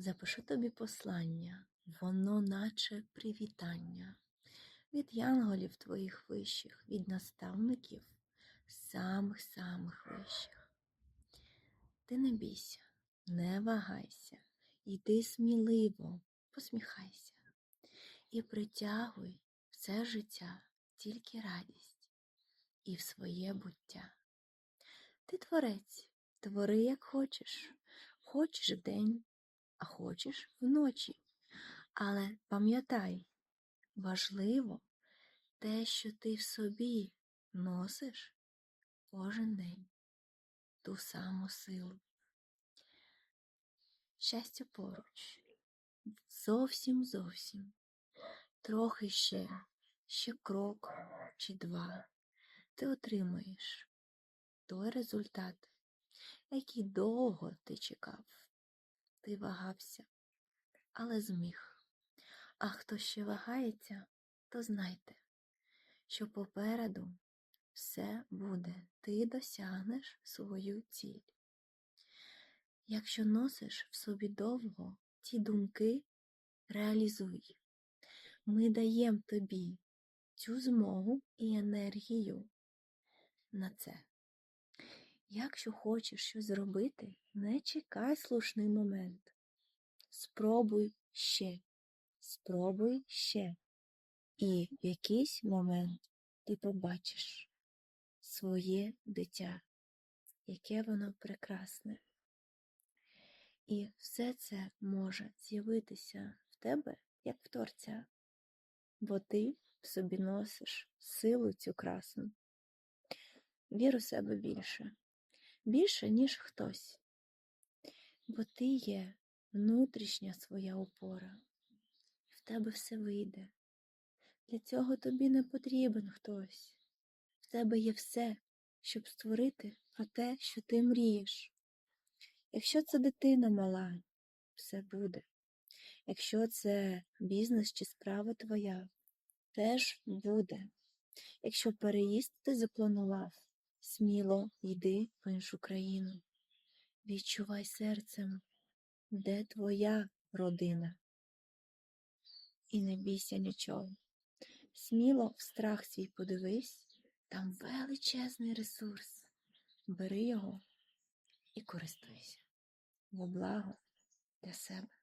Запишу тобі послання, воно наче привітання. Від янголів твоїх вищих, від наставників самих-самих вищих. Ти не бійся, не вагайся, йди сміливо, посміхайся. І притягуй все життя тільки радість і в своє буття. Ти творець, твори як хочеш, хочеш вдень, а хочеш вночі. Але пам'ятай, важливо те, що ти в собі носиш кожен день ту саму силу. Щастя поруч, зовсім зовсім, трохи ще, ще крок чи два, ти отримаєш той результат, який довго ти чекав. Ти вагався, але зміг. А хто ще вагається, то знайте, що попереду все буде, ти досягнеш свою ціль. Якщо носиш в собі довго ті думки, реалізуй. Ми даємо тобі цю змогу і енергію на це. Якщо хочеш щось зробити, не чекай слушний момент. Спробуй ще, спробуй ще. І в якийсь момент ти побачиш своє дитя, яке воно прекрасне. І все це може з'явитися в тебе як в творця, бо ти в собі носиш силу цю красну. Вір у себе більше, більше, ніж хтось, бо ти є внутрішня своя опора, в тебе все вийде. Для цього тобі не потрібен хтось. В тебе є все, щоб створити про те, що ти мрієш. Якщо це дитина мала, все буде. Якщо це бізнес чи справа твоя, теж буде. Якщо переїзд ти запланував, сміло йди в іншу країну. Відчувай серцем, де твоя родина. І не бійся нічого. Сміло в страх свій подивись, там величезний ресурс. Бери його і користуйся во благо для себе.